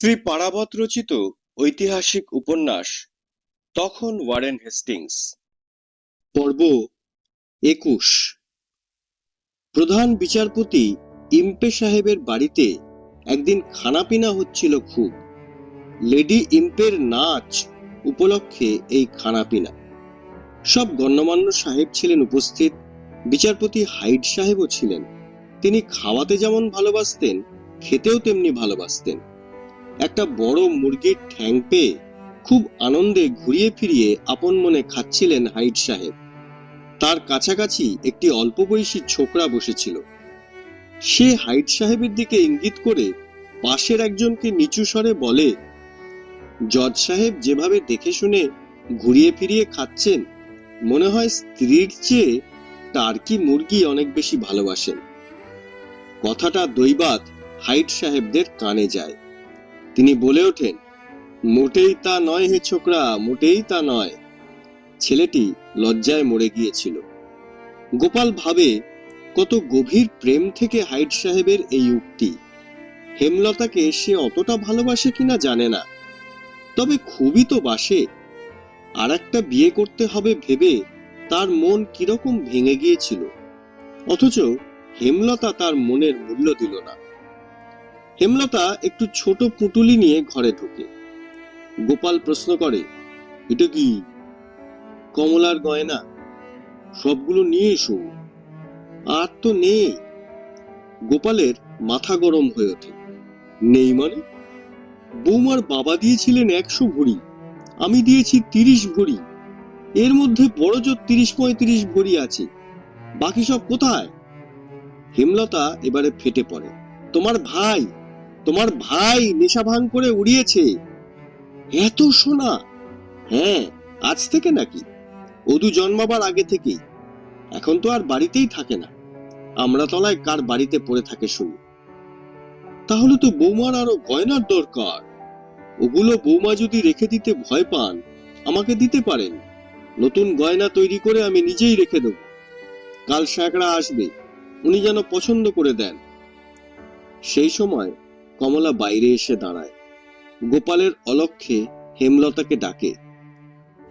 শ্রী পারাবত রচিত ঐতিহাসিক উপন্যাস, তখন ওয়ারেন হেস্টিংস। পর্ব একুশ। প্রধান বিচারপতি ইম্পে সাহেবের বাড়িতে একদিন খানাপিনা হচ্ছিল খুব। লেডি ইম্পের নাচ উপলক্ষে এই খানাপিনা। সব গণ্যমান্য সাহেব ছিলেন উপস্থিত, বিচারপতি হাইড সাহেবও ছিলেন। তিনি খাওয়াতে যেমন ভালোবাসতেন, খেতেও তেমনি ভালোবাসতেন। একটা বড় মুরগির ঠ্যাং পেয়ে খুব আনন্দে ঘুরিয়ে ফিরিয়ে আপন মনে খাচ্ছিলেন হাইড সাহেব। তার কাছাকাছি একটি অল্প বয়সী ছোকরা বসেছিল। সে হাইড সাহেবের দিকে ইঙ্গিত করে পাশের একজনকে নিচু স্বরে বলে, জজ সাহেব যেভাবে দেখে শুনে ঘুরিয়ে ফিরিয়ে খাচ্ছেন, মনে হয় স্ত্রীর চেয়ে টার্কি মুরগি অনেক বেশি ভালোবাসেন? কথাটা দৈবাত হাইট সাহেবদের কানে যায়। তিনি বলে ওঠেন, মোটেই তা নয় হে ছোকরা, মোটেই তা নয়। ছেলেটি লজ্জায় মরে গিয়েছিল। গোপাল ভাবে, কত গভীর প্রেম থেকে হাইট সাহেবের এই উক্তি। হেমলতাকে সে অতটা ভালোবাসে কিনা জানে না। তবে খুবই তো বাসে। আর একটা বিয়ে করতে হবে ভেবে তার মন কীরকম ভেঙে গিয়েছিল। অথচ হেমলতা তার মনের মূল্য দিল না। হেমলতা একটু ছোট পুটুলি নিয়ে ঘরে ঢোকে। গোপাল প্রশ্ন করে, এটা কি কমলার গয়না? সবগুলো নিয়ে এসো। আর তো নেই। গোপালের মাথা গরম হয়ে ওঠে। নেই মানে? বৌমার বাবা দিয়েছিলেন একশো ভরি, আমি দিয়েছি তিরিশ ভরি। এর মধ্যে বড় জোর তিরিশ পঁয়ত্রিশ ভরি আছে। বাকি সব কোথায়? হেমলতা এবারে ফেটে পড়ে, তোমার ভাই তোমার ভাই নেশা ভাঙ করে উড়িয়েছে। এত সোনা? হ্যাঁ আজ থেকে নাকি? অদু জন্মাবার আগে থেকেই। এখন তো আর বাড়িতেই থাকে না। আমরা তলায় কার বাড়িতে পড়ে থাকে শুনি। তাহলে তো বৌমার আরও গয়নার দরকার। ওগুলো বৌমা যদি রেখে দিতে ভয় পান, আমাকে দিতে পারেন। নতুন গয়না তৈরি করে আমি নিজেই রেখে দেব। কাল শ্যাকড়া আসবে, উনি যেন পছন্দ করে দেন। সেই সময় কমলা বাইরে এসে দাঁড়ায়। গোপালের অলক্ষে হেমলতাকে ডাকে।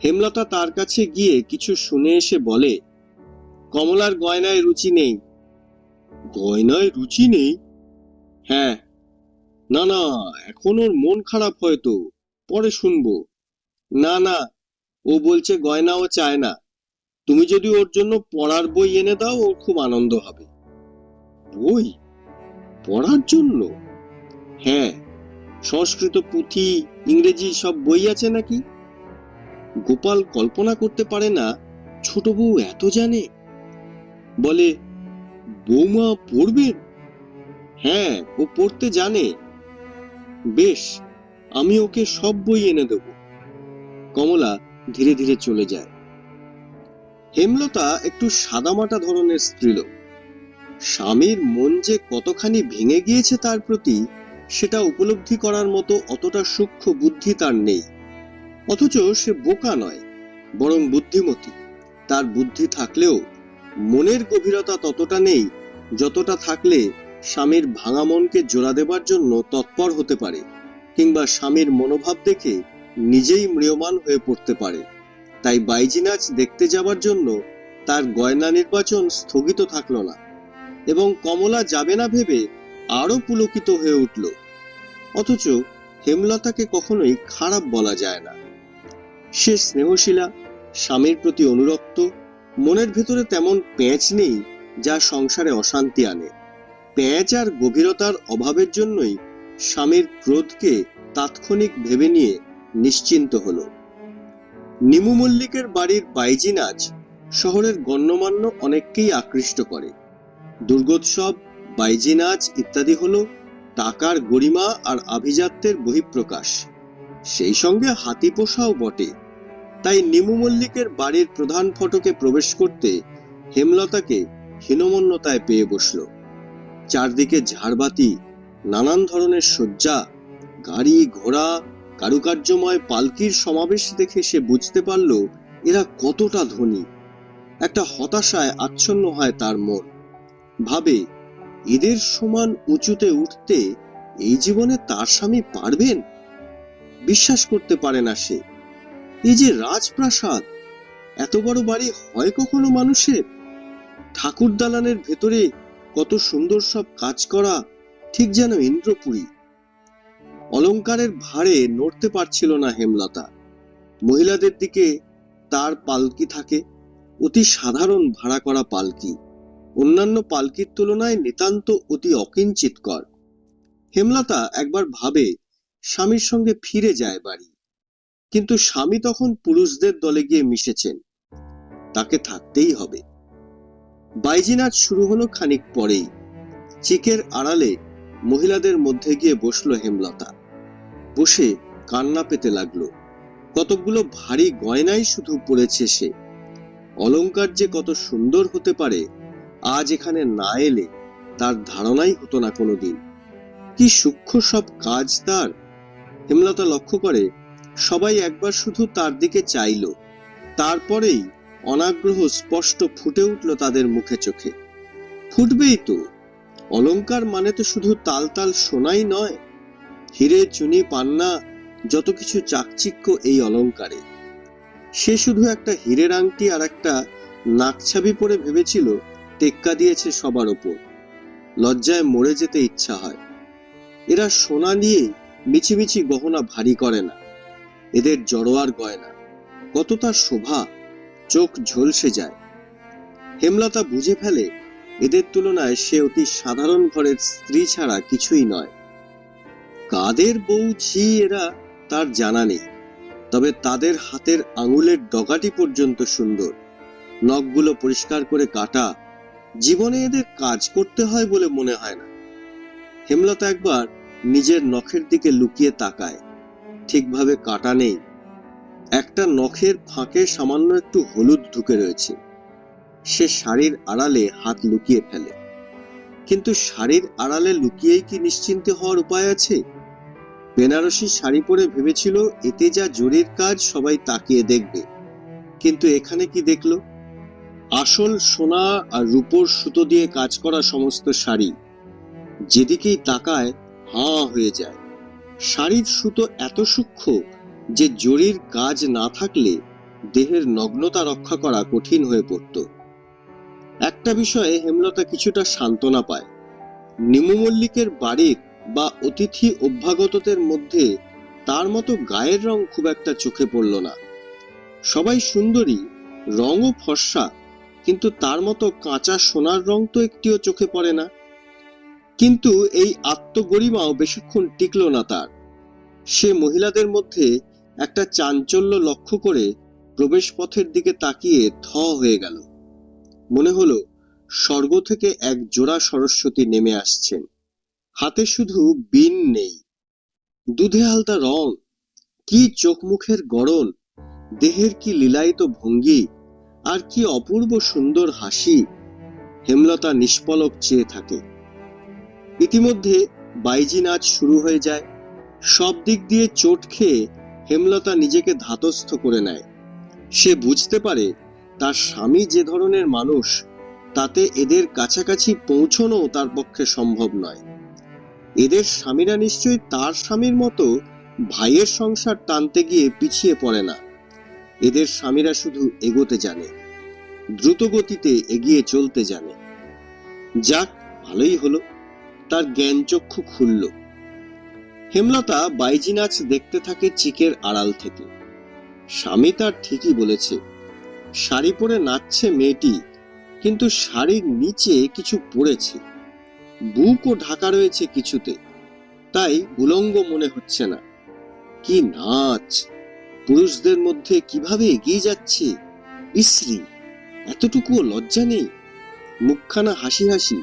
হেমলতা তার কাছে গিয়ে কিছু শুনে এসে বলে, কমলার গয়নায় রুচি নেই। গয়নায় রুচি নেই? হ্যাঁ। না না, এখন ওর মন খারাপ হয়তো পরে শুনব। না না, ও বলছে গয়নাও চায় না। তুমি যদি ওর জন্য পড়ার বই এনে দাও, ওর খুব আনন্দ হবে। বই? পড়ার জন্য? হ্যাঁ সংস্কৃত পুঁথি, ইংরেজি সব বই আছে নাকি? গোপাল কল্পনা করতে পারে না, ছোট বউ এত জানে। বলে, বৌমা পড়বেন হ্যাঁ ও পড়তে জানে। বেশ, আমি ওকে সব বই এনে দেব। কমলা ধীরে ধীরে চলে যায়। হেমলতা একটু সাদামাটা ধরনের স্ত্রীলোক। স্বামীর মন যে কতখানি ভেঙে গিয়েছে তার প্রতি সেটা উপলব্ধি করার মতো অতটা সূক্ষ্ম বুদ্ধি তার নেই। অথচ সে বোকা নয়, বরং বুদ্ধিমতী। তার বুদ্ধি থাকলেও মনের গভীরতা ততটা নেই যতটা থাকলে স্বামীর ভাঙা মনকে জোড়া দেবার জন্য তৎপর হতে পারে, কিংবা স্বামীর মনোভাব দেখে নিজেই ম্রিয়মান হয়ে পড়তে পারে। তাই বাইজি নাচ দেখতে যাবার জন্য তার গয়না নির্বাচন স্থগিত থাকল না, এবং কমলা যাবে না ভেবে আরও পুলকিত হয়ে উঠল। অথচ হেমলতাকে কখনোই খারাপ বলা যায় না। সে স্নেহশীলা, স্বামীর প্রতি অনুরক্ত, মনের ভেতরে তেমন প্যাঁচ নেই যা সংসারে অশান্তি আনে। প্যাঁচ আর গভীরতার অভাবের জন্যই স্বামীর ক্রোধকে তাৎক্ষণিক ভেবে নিয়ে নিশ্চিন্ত হল। নিমু মল্লিকের বাড়ির বাইজি নাচ শহরের গণ্যমান্য অনেককেই আকৃষ্ট করে। দুর্গোৎসব বাইজি নাচ ইত্যাদি হল টাকার গরিমা আর আভিজাত্যের বহিঃপ্রকাশ। সেই সঙ্গে হাতি পোষাও বটে। তাই নিমু মল্লিকের বাড়ির প্রধান ফটকে প্রবেশ করতে হেমলতাকে হীনমন্যতায় পেয়ে বসল। চারদিকে ঝাড়বাতি, নানান ধরনের শয্যা, গাড়ি, ঘোড়া, কারুকার্যময় পালকির সমাবেশ দেখে সে বুঝতে পারল, এরা কতটা ধনী। একটা হতাশায় আচ্ছন্ন হয় তার মন। ভাবে এদের সমান উঁচুতে উঠতে এই জীবনে তার স্বামী পারবেন? বিশ্বাস করতে পারে না সে। এই যে রাজপ্রাসাদ, এত বড় বাড়ি হয় কখনো মানুষের? ঠাকুর দালানের ভেতরে কত সুন্দর সব কাজ করা, ঠিক যেন ইন্দ্রপুরী। অলংকারের ভারে নড়তে পারছিল না হেমলতা। মহিলাদের দিকে তার পালকি থাকে, অতি সাধারণ ভাড়া করা পালকি। অন্যান্য পালকির তুলনায় নিতান্ত অতি অকিঞ্চিতকর। হেমলতা একবার ভাবে, স্বামীর সঙ্গে ফিরে যায় বাড়ি। কিন্তু স্বামী তখন পুরুষদের দলে গিয়ে মিশেছেন। তাকে থাকতেই হবে। বাইজিনাচ শুরু হলো খানিক পরেই। চিকের আড়ালে মহিলাদের মধ্যে গিয়ে বসল হেমলতা। বসে কান্না পেতে লাগল। কতকগুলো ভারী গয়নাই শুধু পড়েছে সে। অলংকার যে কত সুন্দর হতে পারে আজ এখানে না এলে তার ধারণাই হতো না কোনোদিন। কি সূক্ষ্ম সব কাজ তার? হেমলতা লক্ষ্য করে, সবাই একবার শুধু তার দিকে চাইল। তারপরেই অনাগ্রহ স্পষ্ট ফুটে উঠল তাদের মুখে চোখে। ফুটবেই তো। অলংকার মানে তো শুধু তাল তাল সোনাই নয়। হিরে, চুনি, পান্না, যত কিছু চাকচিক্য এই অলংকারে। সে শুধু একটা হীরের আংটি আর একটা নাকছাবি পরে ভেবেছিল টেক্কা দিয়েছে সবার ওপর। লজ্জায় মরে যেতে ইচ্ছা হয়। এরা সোনা নিয়ে মিছিমিছি গহনা ভারী করে না। এদের জড়োয়ার গয়না। কত তার শোভা, চোখ ঝলসে যায়। হেমলতা বুঝে ফেলে, এদের তুলনায় সে অতি সাধারণ ঘরের স্ত্রী ছাড়া কিছুই নয়। কাদের বউ ঝি এরা তার জানা নেই। তবে তাদের হাতের আঙুলের ডগাটি পর্যন্ত সুন্দর। নখগুলো পরিষ্কার করে কাটা জীবনে এদের কাজ করতে হয় বলে মনে হয় না। হেমলতা একবার নিজের নখের দিকে লুকিয়ে তাকায়। ঠিকভাবে কাটা নেই। একটা নখের ফাঁকে সামান্য একটু হলুদ ঢুকে রয়েছে। সে শাড়ির আড়ালে হাত লুকিয়ে ফেলে। কিন্তু শাড়ির আড়ালে লুকিয়েই কি নিশ্চিন্তে হওয়ার উপায় আছে? বেনারসি শাড়ি পরে ভেবেছিল, এতে যা জরির কাজ, সবাই তাকিয়ে দেখবে। কিন্তু এখানে কি দেখল? আসল সোনা আর রূপোর সুতো দিয়ে কাজ করা সমস্ত শাড়ি যেদিকেই তাকায়, হাঁ হয়ে যায়। শাড়ির সুতো এত সূক্ষ্ম যে জরির কাজ না থাকলে দেহের নগ্নতা রক্ষা করা কঠিন হয়ে পড়ত। একটা বিষয়ে হেমলতা কিছুটা সান্ত্বনা পায়। নিমু মল্লিকের বাড়ির বা অতিথি অভ্যাগতদের মধ্যে তার মতো গায়ের রং খুব একটা চোখে পড়ল না। সবাই সুন্দরী রঙও ফর্সা কিন্তু তার মতো কাঁচা সোনার রং তো একটিও চোখে পড়ে না। কিন্তু এই আত্মগরিমাও বেশিক্ষণ টিকল না তার। সে মহিলাদের মধ্যে একটা চাঞ্চল্য লক্ষ্য করে প্রবেশপথের দিকে তাকিয়ে থ হয়ে গেল। মনে হলো, স্বর্গ থেকে এক জোড়া সরস্বতী নেমে আসছেন। হাতে শুধু বিন নেই। দুধে আলতা রং। কি চোখ মুখের গড়ন। দেহের কি লীলায়িত ভঙ্গি। আর কি অপূর্ব সুন্দর হাসি হেমলতা নিষ্পলক চেয়ে থাকে। ইতিমধ্যে বাইজি নাচ শুরু হয়ে যায়। সব দিক দিয়ে চোট খেয়ে হেমলতা নিজেকে ধাতস্থ করে নেয়। সে বুঝতে পারে তার স্বামী যে ধরনের মানুষ, তাতে এদের কাছাকাছি পৌঁছনো তার পক্ষে সম্ভব নয়। এদের স্বামীরা নিশ্চয়ই তার স্বামীর মতো ভাইয়ের সংসার টানতে গিয়ে পিছিয়ে পড়ে না। এদের স্বামীরা শুধু এগোতে জানে দ্রুত গতিতে এগিয়ে চলতে জানে। যাক, ভালোই হলো, তার জ্ঞান চক্ষু খুলল। হেমলতা বাইজি নাচ দেখতে থাকে চিকের আড়াল থেকে। স্বামী তার ঠিকই বলেছে, শাড়ি পরে নাচছে মেয়েটি, কিন্তু শাড়ির নিচে কিছু পড়েছে। বুকও ঢাকা রয়েছে কিছুতে, তাই উলঙ্গ মনে হচ্ছে না। কি নাচ! পুরুষদের মধ্যে কীভাবে এগিয়ে যাচ্ছে? ইশ্রী এতটুকুও লজ্জা নেই। মুখখানা হাসি হাসি,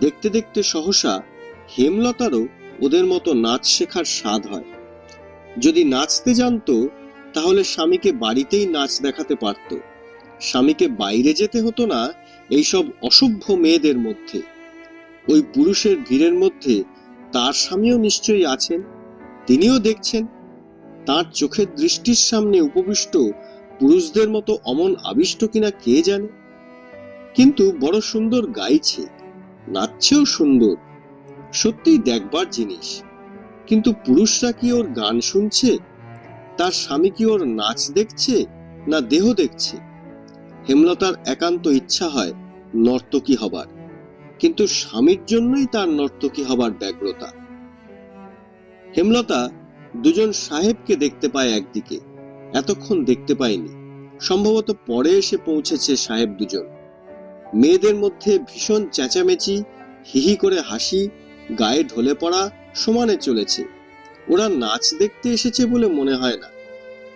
দেখতে দেখতে সহসা হেমলতারও ওদের মতো নাচ শেখার স্বাদ হয়। যদি নাচতে জানতো, তাহলে স্বামীকে বাড়িতেই নাচ দেখাতে পারত। স্বামীকে বাইরে যেতে হতো না এইসব অসভ্য মেয়েদের মধ্যে। ওই পুরুষের ভিড়ের মধ্যে তার স্বামীও নিশ্চয়ই আছেন, তিনিও দেখছেন। তার চোখের দৃষ্টির সামনে উপবিষ্ট পুরুষদের মতো অমন আবিষ্ট কিনা কে জানে? কিন্তু বড় সুন্দর গাইছে, নাচছেও সুন্দর, সত্যিই দেখবার জিনিস। কিন্তু পুরুষরা কি ওর গান শুনছে? তার স্বামী কি ওর নাচ দেখছে না দেহ দেখছে? হেমলতার একান্ত ইচ্ছা হয় নর্তকী হবার, কিন্তু স্বামীর জন্যই তার নর্তকী হবার ব্যগ্রতা। হেমলতা দুজন সাহেবকে দেখতে পায় একদিকে। এতক্ষণ দেখতে পায়নি সম্ভবত পরে এসে পৌঁছেছে সাহেব দুজন। মেয়েদের মধ্যে ভীষণ চেঁচামেচি, হিহি করে হাসি, গায়ে ঢলে পড়া সমানে চলেছে। ওরা নাচ দেখতে এসেছে বলে মনে হয় না।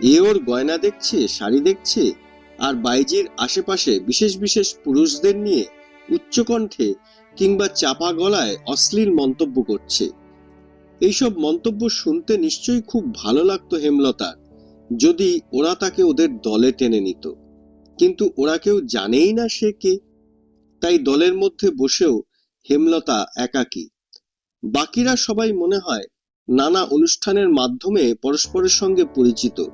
এ ওর গয়না দেখছে, শাড়ি দেখছে আর বাইজির আশেপাশে বিশেষ বিশেষ পুরুষদের নিয়ে উচ্চকণ্ঠে কিংবা চাপা গলায় অশ্লীল মন্তব্য করছে। এইসব মন্তব্য শুনতে নিশ্চয়ই খুব ভালো লাগতো হেমলতার যদি ওরা তাকে ওদের দলে টেনে নিত। কিন্তু ওরা কেউ জানেই না সে কে। তাই দলের মধ্যে বসেও হেমলতা একাকী। বাকিরা সবাই মনে হয় নানা অনুষ্ঠানের মাধ্যমে পরস্পরের সঙ্গে পরিচিত।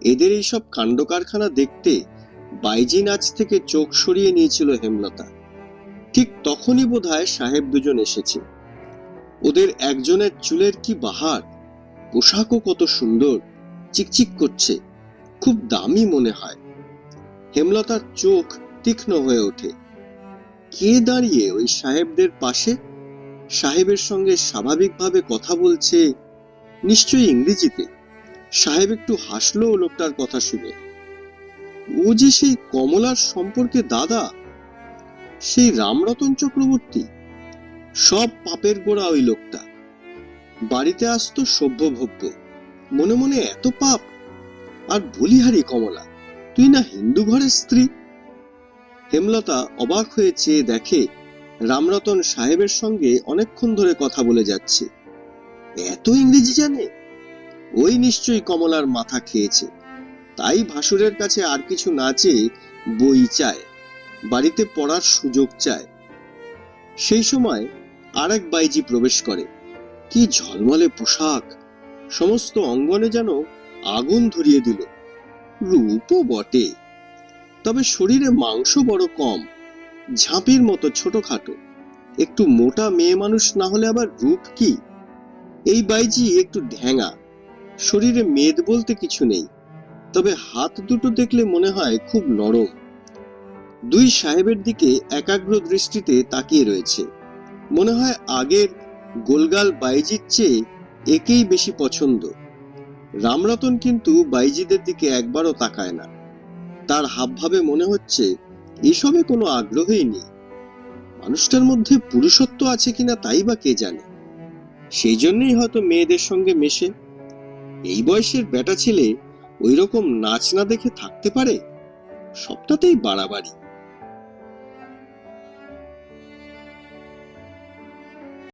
এদের এইসব কাণ্ড কারখানা দেখতে বাইজি নাচ থেকে চোখ সরিয়ে নিয়েছিল হেমলতা। ঠিক তখনই বোধহয় সাহেব দুজন এসেছে। ওদের একজনের চুলের কি বাহার? পোশাকও কত সুন্দর, চিকচিক করছে, খুব দামি মনে হয়। হেমলতার চোখ তীক্ষ্ণ হয়ে ওঠে। কে দাঁড়িয়ে ওই সাহেবদের পাশে? সাহেবের সঙ্গে স্বাভাবিকভাবে কথা বলছে নিশ্চয়ই ইংরেজিতে। সাহেব একটু হাসলো লোকটার কথা শুনে। ও যে সেই কমলার সম্পর্কে দাদা, সেই রামরতন চক্রবর্তী? সব পাপের গোড়া ওই লোকটা। বাড়িতে আসতো সভ্যভব্য। মনে মনে এত পাপ। আর বলিহারি কমলা, তুই না হিন্দু ঘরের স্ত্রী? হেমলতা অবাক হয়ে চেয়ে দেখে রামরতন সাহেবের সঙ্গে অনেকক্ষণ ধরে কথা বলে যাচ্ছে। এত ইংরেজি জানে? ওই নিশ্চয়ই কমলার মাথা খেয়েছে। তাই ভাসুরের কাছে আর কিছু না চেয়ে বই চায়, বাড়িতে পড়ার সুযোগ চায়। সেই সময় আরেক বাইজি প্রবেশ করে। কি ঝলমলে পোশাক! সমস্ত অঙ্গনে যেন আগুন ধরিয়ে দিল। রূপও বটে। তবে শরীরে মাংস বড় কম। ঝাঁপির মতো ছোটখাটো। একটু মোটা মেয়ে মানুষ না হলে আবার রূপ কি? এই বাইজি একটু ঢ্যাঙা শরীরে মেদ বলতে কিছু নেই। তবে হাত দুটো দেখলে মনে হয় খুব নরম। দুই সাহেবের দিকে একাগ্র দৃষ্টিতে তাকিয়ে রয়েছে। মনে হয় আগের গোলগাল বাইজির চেয়ে একেই বেশি পছন্দ। রামরতন কিন্তু বাইজিদের দিকে একবারও তাকায় না। তার হাবভাবে মনে হচ্ছে এসবে কোনো আগ্রহই নেই। মানুষটার মধ্যে পুরুষত্ব আছে কিনা তাই বা কে জানে? সেই জন্যই হয়তো মেয়েদের সঙ্গে মেশে। এই বয়সের বেটা ছেলে ওই রকম নাচ না দেখে থাকতে পারে? সবটাতেই বাড়াবাড়ি।